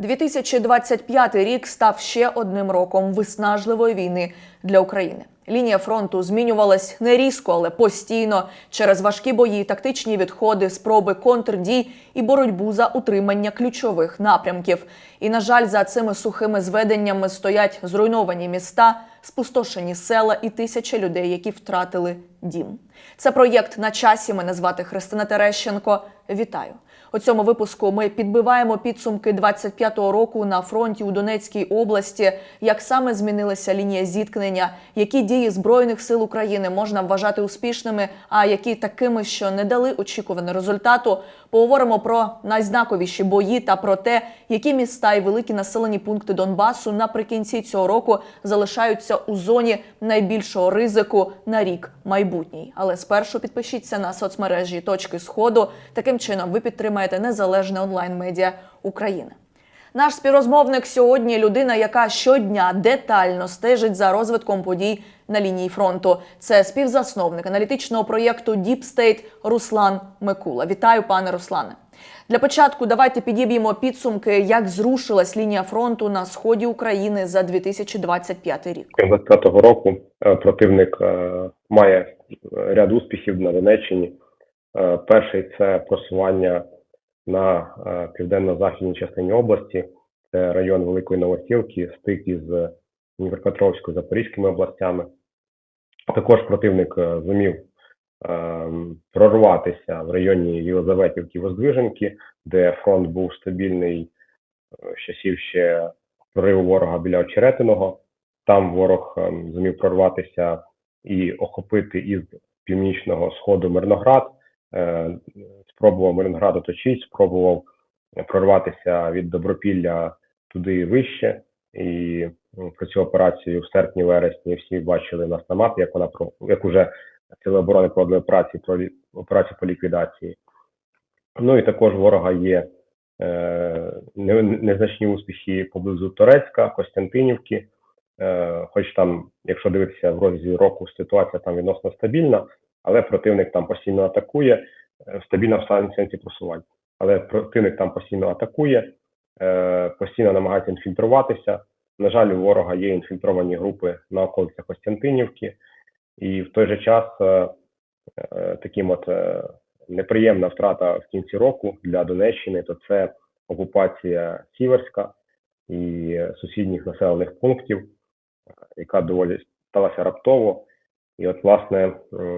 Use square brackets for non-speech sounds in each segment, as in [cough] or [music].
2025 рік став ще одним роком виснажливої війни для України. Лінія фронту змінювалась не різко, але постійно через важкі бої, тактичні відходи, спроби контрдій і боротьбу за утримання ключових напрямків. І на жаль, за цими сухими зведеннями стоять зруйновані міста, спустошені села і тисячі людей, які втратили дім. Це проєкт на часі. Мене звати Христина Терещенко. Вітаю. У цьому випуску ми підбиваємо підсумки 25-го року на фронті у Донецькій області, як саме змінилася лінія зіткнення, які дії збройних сил України можна вважати успішними, а які такими, що не дали очікуваного результату. Поговоримо про найзнаковіші бої та про те, які міста і великі населені пункти Донбасу наприкінці цього року залишаються у зоні найбільшого ризику на рік майбутній. Але спершу підпишіться на соцмережі точки сходу. Таким чином ви підтримаєте незалежне онлайн-медіа України. Наш співрозмовник сьогодні людина, яка щодня детально стежить за розвитком подій на лінії фронту. Це співзасновник аналітичного проєкту Deep State Руслан Микула. Вітаю, пане Руслане. Для початку давайте підіб'ємо підсумки, як зрушилась лінія фронту на сході України за 2025 рік. 25-го року е, противник е, має ряд успіхів на Донеччині. Е, Перший це просування на е, південно-західній частині області, це район Великої Новосілки, стик із Дніпропетровською Запорізькими областями. Також противник е, зумів е, прорватися в районі Єлизаветівки Воздвиженки, де фронт був стабільний е, з часів ще прориву ворога біля Очеретиного. Там ворог е, зумів прорватися і охопити із північного сходу Мирноград. Е, Спробував Мирноград оточити, спробував прорватися від Добропілля туди вище. І про цю операцію в серпні-вересні всі бачили нас на мапі, як вона про як уже сили оборони проводили операції про операцію по ліквідації. Ну і також ворога є е, незначні успіхи поблизу Торецька, Костянтинівки. Е, хоч там, якщо дивитися в розрізі року, ситуація там відносно стабільна, але противник там постійно атакує, е, стабільна в сенсі просування. Але противник там постійно атакує, е, постійно намагається інфільтруватися. На жаль, у ворога є інфільтровані групи на околицях Костянтинівки, і в той же час е, таким от неприємна втрата в кінці року для Донеччини, то це окупація Сіверська і сусідніх населених пунктів, яка доволі сталася раптово. І от, власне,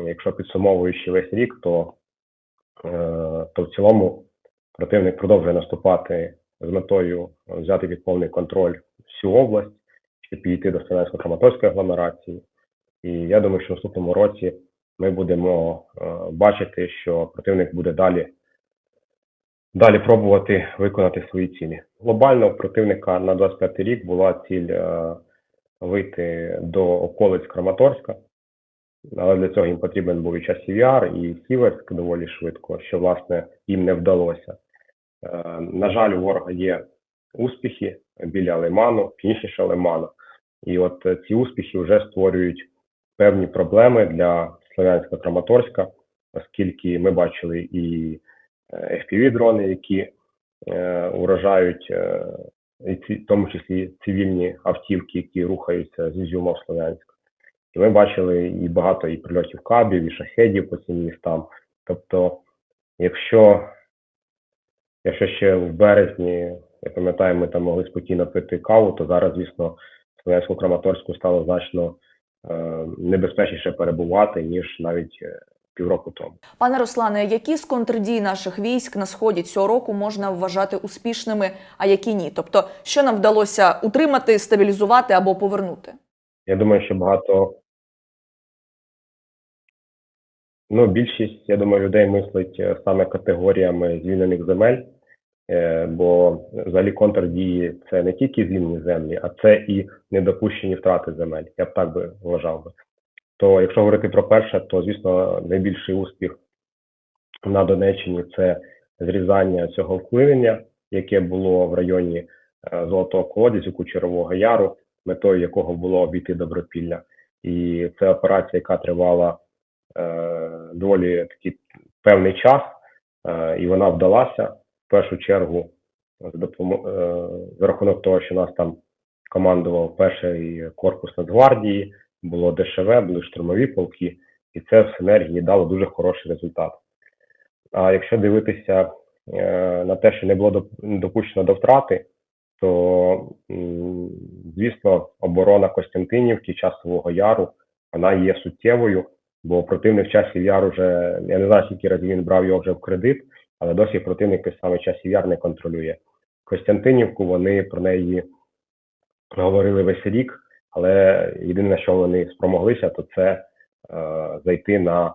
якщо підсумовуючи весь рік, то, е, то в цілому противник продовжує наступати з метою взяти під повний контроль всю область, щоб підійти до Станецько-Краматорської агломерації. І я думаю, що в наступному році ми будемо е, бачити, що противник буде далі, далі пробувати виконати свої цілі. Глобально у противника на 25 рік була ціль е, вийти до околиць Краматорська, але для цього їм потрібен був і часів яр, і Сіверськ доволі швидко, що власне їм не вдалося. Е, На жаль, у ворога є успіхи біля Лиману, північніше Лиману. І от е, ці успіхи вже створюють певні проблеми для Слов'янська Краматорська, оскільки ми бачили і FPV-дрони, які е, уражають, е, в тому числі цивільні автівки, які рухаються з Ізюма в Слов'янськ. І ми бачили і багато і прильотів кабів, і шахедів по цим містам. Тобто, якщо, якщо ще в березні, я пам'ятаю, ми там могли спокійно пити каву, то зараз, звісно, в Слов'янську-Краматорську стало значно е, небезпечніше перебувати, ніж навіть е, півроку тому. Пане Руслане, які з контрдій наших військ на сході цього року можна вважати успішними, а які ні? Тобто, що нам вдалося утримати, стабілізувати або повернути? Я думаю, що багато. Ну, більшість, я думаю, людей мислить е, саме категоріями звільнених земель, е, бо взагалі контрдії це не тільки звільнені землі, а це і недопущені втрати земель. Я б так би вважав би. То якщо говорити про перше, то звісно найбільший успіх на Донеччині це зрізання цього впливання, яке було в районі е, Золотого колодязю, Кучерового Яру, метою якого було обійти Добропілля. І це операція, яка тривала доволі такий певний час, е, і вона вдалася. В першу чергу е, за рахунок того, що нас там командував перший корпус Нацгвардії, було ДШВ, були штурмові полки, і це в синергії дало дуже хороший результат. А якщо дивитися е, на те, що не було допущено до втрати, то звісно, оборона Костянтинівки, Часового Яру, вона є суттєвою, бо противник часів яр уже, я не знаю, скільки разів він брав його вже в кредит, але досі противник той самий часів яр не контролює. Костянтинівку вони про неї говорили весь рік, але єдине, на що вони спромоглися, то це е, зайти на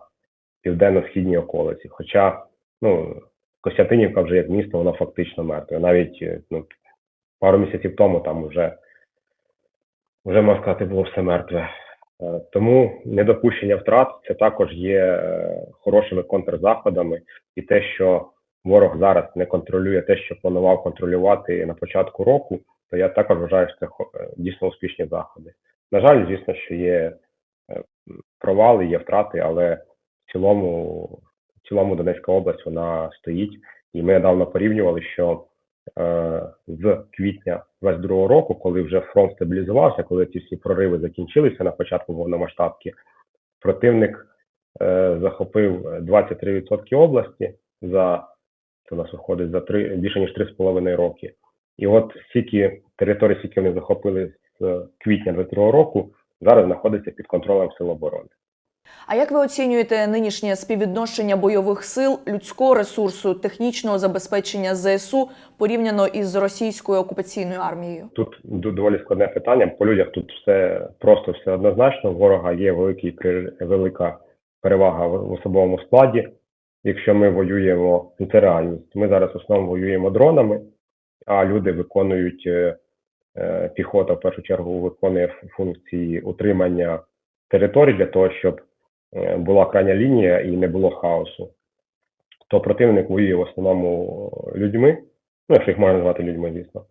південно-східні околиці. Хоча ну, Костянтинівка вже як місто, воно фактично мертве. Навіть е, ну, пару місяців тому там вже, вже можна сказати, було все мертве. Е, Тому недопущення втрат це також є е, хорошими контрзаходами, і те, що ворог зараз не контролює те, що планував контролювати на початку року, то я також вважаю, що це е, дійсно успішні заходи. На жаль, звісно, що є провали, є втрати, але в цілому, в цілому Донецька область вона стоїть. І ми недавно порівнювали, що з квітня 22 року, коли вже фронт стабілізувався, коли ці всі прориви закінчилися на початку повномасштабки, противник е, захопив 23% області за це нас виходить за три більше ніж 3,5 роки. І от стільки територій, які вони захопили з квітня 22 року, зараз знаходиться під контролем Сил оборони. А як ви оцінюєте нинішнє співвідношення бойових сил, людського ресурсу, технічного забезпечення ЗСУ порівняно із російською окупаційною армією? Тут доволі складне питання. По людях тут все просто все однозначно. Ворога є великий велика перевага в особовому складі. Якщо ми воюємо, ну, це реальність. Ми зараз в основному воюємо дронами, а люди виконують е, е, піхота в першу чергу виконує функції утримання територій для того, щоб була крайня лінія і не було хаосу. То противник воює в основному людьми, ну якщо їх можна назвати людьми, звісно,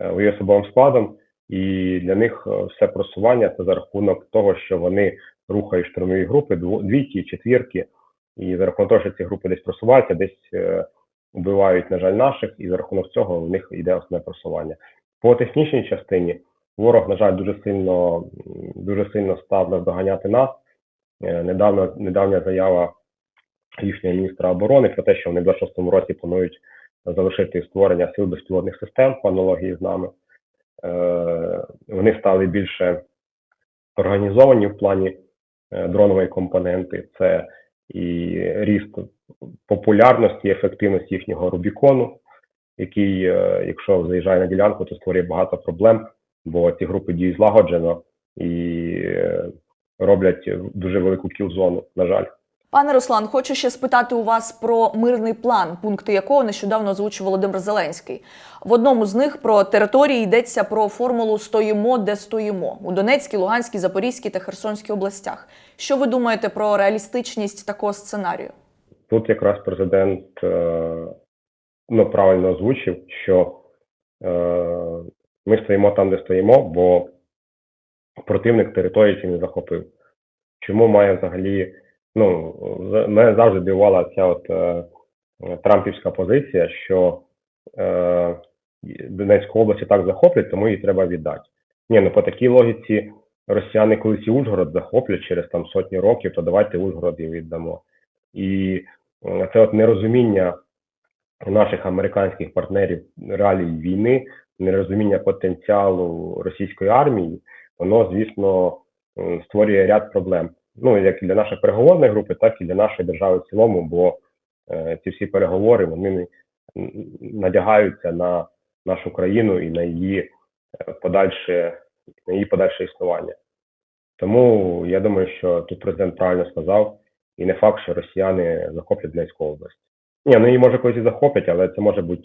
е, воює особовим складом, і для них е, все просування це за рахунок того, що вони рухають штурмові групи, двійки, четвірки, і за рахунок того, що ці групи десь просуваються, десь е, вбивають, на жаль, наших, і за рахунок цього в них йде основне просування. По технічній частині ворог, на жаль, дуже сильно дуже сильно став наздоганяти нас. Е, Недавно недавня заява їхнього міністра оборони про те, що вони в 26-му році планують залишити створення сил безпілотних систем по аналогії з нами. Е, Вони стали більше організовані в плані е, дронової компоненти. Це і ріст популярності, ефективності їхнього Рубікону, який, якщо заїжджає на ділянку, то створює багато проблем, бо ці групи діють злагоджено і роблять дуже велику кіл-зону, на жаль. Пане Руслан, хочу ще спитати у вас про мирний план, пункти якого нещодавно озвучив Володимир Зеленський. В одному з них про території йдеться про формулу стоїмо, де стоїмо у Донецькій, Луганській, Запорізькій та Херсонській областях. Що ви думаєте про реалістичність такого сценарію? Тут якраз президент е, ну, правильно озвучив, що е, ми стоїмо там, де стоїмо, бо противник території ці не захопив. Чому має взагалі, ну, мене завжди дивувала ця от е, трампівська позиція, що е, Донецьку область так захоплять, тому її треба віддати. Ні, ну по такій логіці росіяни колись і Ужгород захоплять через там сотні років, то давайте Ужгород їм віддамо. І е, це от нерозуміння наших американських партнерів реалій війни, нерозуміння потенціалу російської армії, воно, звісно, створює ряд проблем. Ну, як і для нашої переговорної групи, так і для нашої держави в цілому, бо е, ці всі переговори вони надягаються на нашу країну і на її е, подальше, на її подальше існування. Тому я думаю, що тут президент правильно сказав, і не факт, що росіяни захоплять Донецьку область. Ні, ну її може колись і захоплять, але це може бути,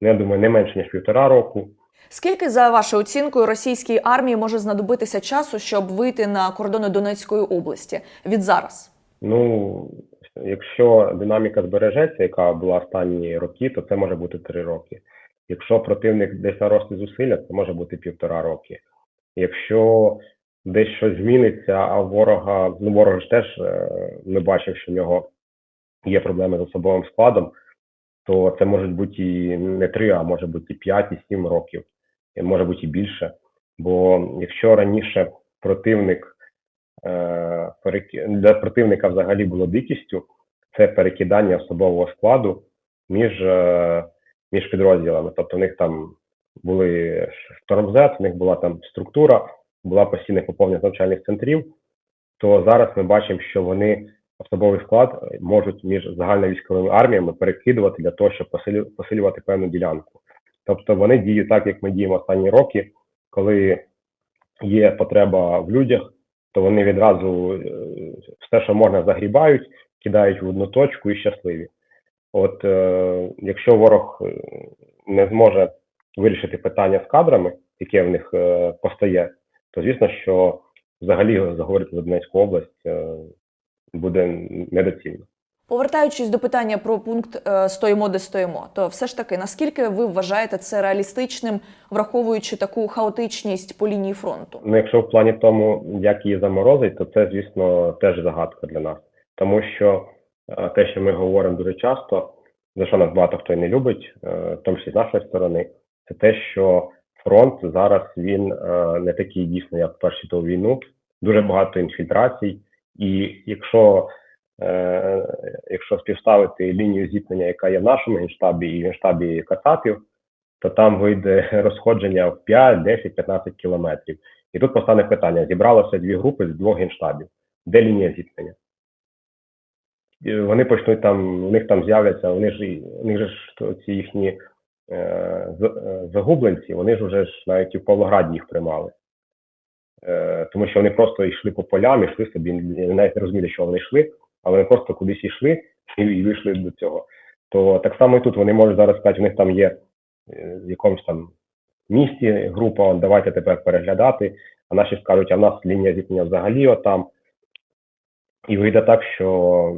ну, я думаю, не менше ніж півтора року. Скільки за вашою оцінкою російській армії може знадобитися часу, щоб вийти на кордони Донецької області від зараз? Ну, якщо динаміка збережеться, яка була останні роки, то це може бути три роки. Якщо противник десь наросте зусилля, це може бути півтора роки. Якщо десь щось зміниться, а ворога, ну ворог ж теж е, ми бачив, що в нього є проблеми з особовим складом, то це можуть бути і не три, а може бути і п'ять, і сім років, і може бути і більше. Бо якщо раніше противник е, для противника взагалі було дикістю, це перекидання особового складу між, е, між підрозділами. Тобто в них там були штормзет, в них була там структура, була постійне поповнення навчальних центрів, то зараз ми бачимо, що вони особовий склад можуть між загальновійськовими арміями перекидувати для того, щоб посилю- посилювати певну ділянку. Тобто вони діють так, як ми діємо останні роки, коли є потреба в людях, то вони відразу е, все, що можна, загрібають, кидають в одну точку і щасливі. От е, якщо ворог е, не зможе вирішити питання з кадрами, яке в них е, постає, то звісно, що взагалі заговорити за Донецьку область е, буде недоцільно. Повертаючись до питання про пункт е, стоїмо, де стоїмо, то все ж таки, наскільки ви вважаєте це реалістичним, враховуючи таку хаотичність по лінії фронту? Ну, якщо в плані тому, як її заморозить, то це, звісно, теж загадка для нас. Тому що е, те, що ми говоримо дуже часто, за що нас багато хто і не любить, е, в тому числі з нашої сторони, це те, що фронт зараз він не такий дійсно, як в Першу світову війну, дуже багато інфільтрацій, і якщо е, якщо співставити лінію зіткнення, яка є в нашому генштабі і в генштабі Кацапів, то там вийде [laughs] розходження в 5, 10, 15 кілометрів. І тут постане питання: зібралося дві групи з двох генштабів. Де лінія зіткнення? Вони почнуть там, у них там з'являться, вони ж у них ж ці їхні е, е, загубленці, вони ж вже ж навіть і в Павлограді їх приймали. Е, тому що вони просто йшли по полям, йшли собі, навіть не розуміли, що вони йшли, але вони просто кудись йшли і, і вийшли до цього. То так само і тут вони можуть зараз сказати, у них там є е, в якомусь там місті група, давайте тепер переглядати. А наші скажуть, а в нас лінія зіткнення взагалі отам. І вийде так, що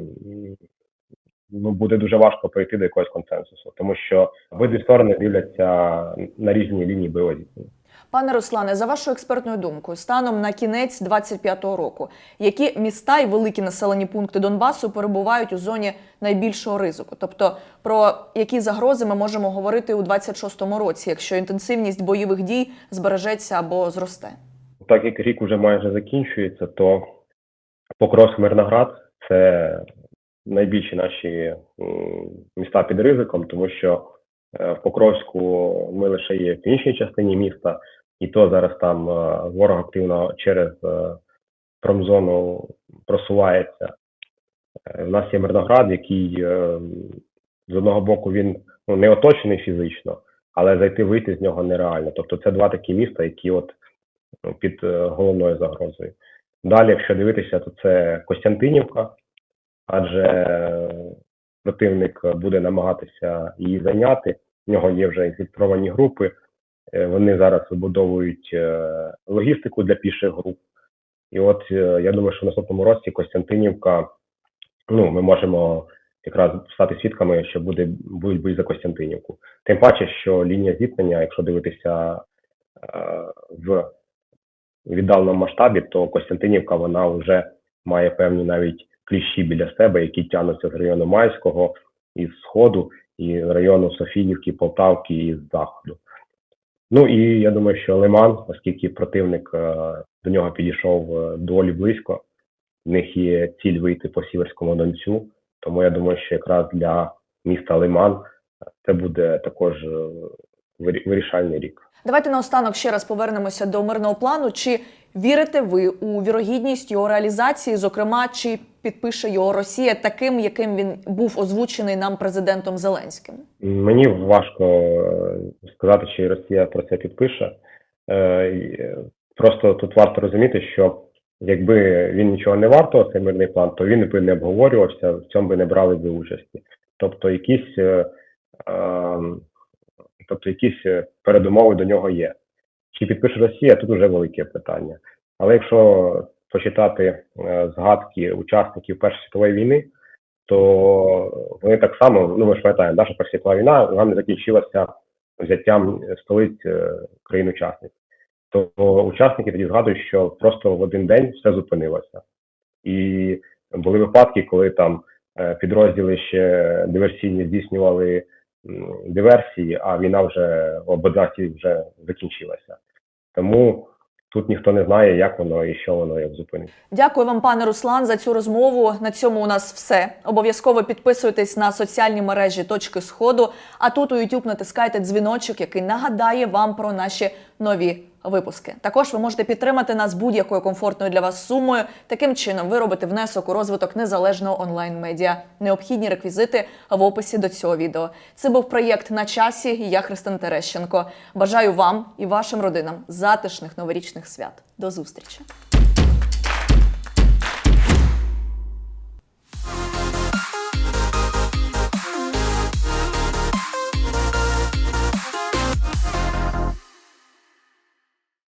ну, буде дуже важко прийти до якогось консенсусу, тому що обидві сторони дивляться на різні лінії бойового зіткнення. Пане Руслане, за вашою експертною думкою, станом на кінець 25-го року, які міста і великі населені пункти Донбасу перебувають у зоні найбільшого ризику? Тобто про які загрози ми можемо говорити у 26-му році, якщо інтенсивність бойових дій збережеться або зросте? Так як рік уже майже закінчується, то Покровськ Мирноград це найбільші наші міста під ризиком, тому що е, в Покровську ми лише є в північній частині міста, і то зараз там е, ворог активно через е, промзону просувається. Е, У нас є Мирноград, який е, з одного боку він ну, не оточений фізично, але зайти вийти з нього нереально. Тобто це два такі міста, які от ну, під е, головною загрозою. Далі, якщо дивитися, то це Костянтинівка, адже е, противник буде намагатися її зайняти. В нього є вже інфільтровані групи. Е, Вони зараз вибудовують е, логістику для піших груп. І от е, я думаю, що в наступному році Костянтинівка, ну, ми можемо якраз стати свідками, що буде будуть бої за Костянтинівку. Тим паче, що лінія зіткнення, якщо дивитися в віддаленому масштабі, то Костянтинівка вона вже має певні навіть кліщі біля себе, які тягнуться з району Майського із сходу, і з району Софіївки, Полтавки і з заходу. Ну і я думаю, що Лиман, оскільки противник е, до нього підійшов е, доволі близько, в них є ціль вийти по Сіверському Донцю. Тому я думаю, що якраз для міста Лиман це буде також е, вирішальний рік. Давайте наостанок ще раз повернемося до мирного плану. Чи вірите ви у вірогідність його реалізації? Зокрема, чи підпише його Росія таким, яким він був озвучений нам президентом Зеленським? Мені важко е, сказати, чи Росія про це підпише. Е, е, Просто тут варто розуміти, що якби він нічого не варто, цей мирний план, то він би не обговорювався, в цьому би не брали би участі. Тобто якісь, е, е, тобто якісь е, передумови до нього є. Чи підпише Росія, тут вже велике питання. Але якщо почитати е, згадки учасників Першої світової війни, то вони так само, ну ми ж пам'ятаємо, наша Перша світова війна вона не закінчилася взяттям столиць е, країн-учасниць. То учасники тоді згадують, що просто в один день все зупинилося. І були випадки, коли там підрозділи ще диверсійні здійснювали диверсії, а війна вже об 11 вже закінчилася. Тому тут ніхто не знає, як воно і що воно як зупиниться. Дякую вам, пане Руслан, за цю розмову. На цьому у нас все. Обов'язково підписуйтесь на соціальні мережі точки сходу. А тут у YouTube натискайте дзвіночок, який нагадає вам про наші нові випуски. Також ви можете підтримати нас будь-якою комфортною для вас сумою. Таким чином, ви робите внесок у розвиток незалежного онлайн медіа. Необхідні реквізити в описі до цього відео. Це був проєкт на часі. і Я Христин Терещенко. Бажаю вам і вашим родинам затишних новорічних свят. До зустрічі.